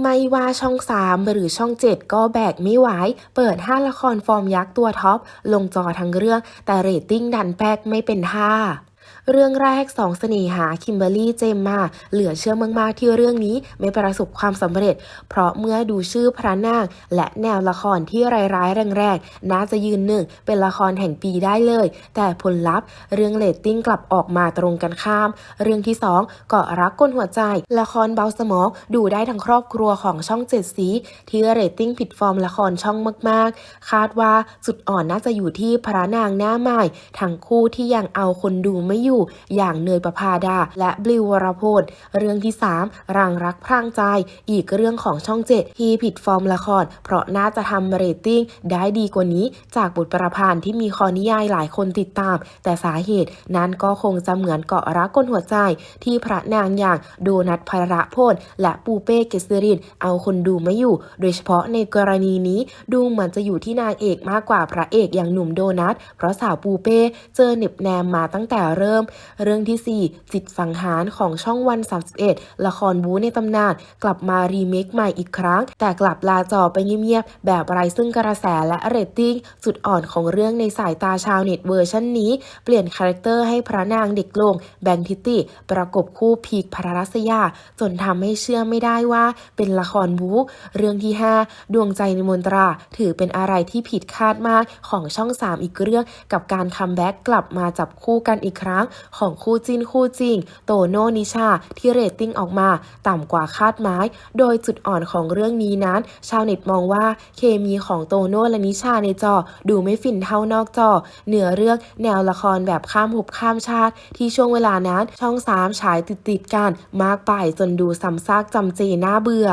ไม่ว่าช่อง 3 หรือช่อง 7 ก็แบกไม่ไหว เปิด 5 ละครฟอร์มยักษ์ตัวท็อป ลงจอทั้งเรื่อง แต่เรตติ้งดันแป๊กไม่เป็นท่า เรื่องแรกสองเสน่หาคิมเบอรี่เจมมาเหลือเชื่อมาก ๆ ที่เรื่องนี้ไม่ประสบความสำเร็จ เพราะเมื่อดูชื่อพระนาง และแนวละครที่ร้ายๆแรงๆน่าจะยืนหนึ่งเป็นละครแห่งปีได้เลย แต่ผลลัพธ์ เรื่องเรตติ้งกลับออกมาตรงกันข้าม เรื่องที่ 2 เกาะรักก้นหัวใจ ละครเบาสมองดูได้ทั้งครอบครัวของช่องเจ็ดสีที่เรตติ้งผิดฟอร์มละครช่องมาก ๆ คาดว่าจุดอ่อนน่าจะอยู่ที่พระนางหน้าใหม่ทั้งคู่ที่ยังเอาคนดูไม่อยู่อย่างเนยประภาดา และบลิววรพลเรื่องที่ 3 รังรักพรางใจ อีกเรื่องของช่องเจ็ดที่ผิดฟอร์มละคร เพราะน่าจะทำเรตติ้งได้ดีกว่านี้ จากบทประพันธ์ที่มีคอนิยายหลายคนติดตาม แต่สาเหตุนั้นก็คงจะเหมือนเกาะรักกนหัวใจ ที่พระนางอย่างโดนัทพระพลและปูเป้เกษรินเอาคนดูไม่อยู่ โดยเฉพาะในกรณีนี้ดูเหมือนจะอยู่ที่นางเอกมากกว่าพระเอกอย่างหนุ่มโดนัทเพราะสาวปูเป้เจอเหน็บแนมมาตั้งแต่เริ่ม เรื่องที่ 4 จิตสังหารของช่องวัน 31 ละครบู๊ในตำนาน กลับมารีเมคใหม่อีกครั้ง แต่กลับลาจอไปเงียบๆ แบบไร้ซึ่งกระแสและเรตติ้ง จุดอ่อนของเรื่องในสายตาชาวเน็ตเวอร์ชันนี้ เปลี่ยนคาแรคเตอร์ให้พระนางเด็กลง แบงค์ทิตติประกบคู่พีคพระรัศยา จนทำให้เชื่อไม่ได้ว่า เป็นละครบู๊เรื่องที่ 5 ดวงใจในมนตรา ถือเป็นอะไรที่ผิดคาดมากของช่อง 3 อีกเรื่องกับการคัมแบ็กกลับมาจับคู่กันอีกครั้งของคู่จิ้นคู่จริง โตโน่นิชาที่เรตติ้งออกมา ต่ำกว่าคาดหมาย โดยจุดอ่อนของเรื่องนี้นั้น ชาวเน็ตมองว่าเคมีของโตโน่และนิชาในจอ ดูไม่ฟินเท่านอกจอ เหนือเรื่องแนวละครแบบข้ามภพข้ามชาติ ที่ช่วงเวลานั้นช่อง3ฉายติดๆกันมากไปจนดูซ้ำซากจำเจน่าเบื่อ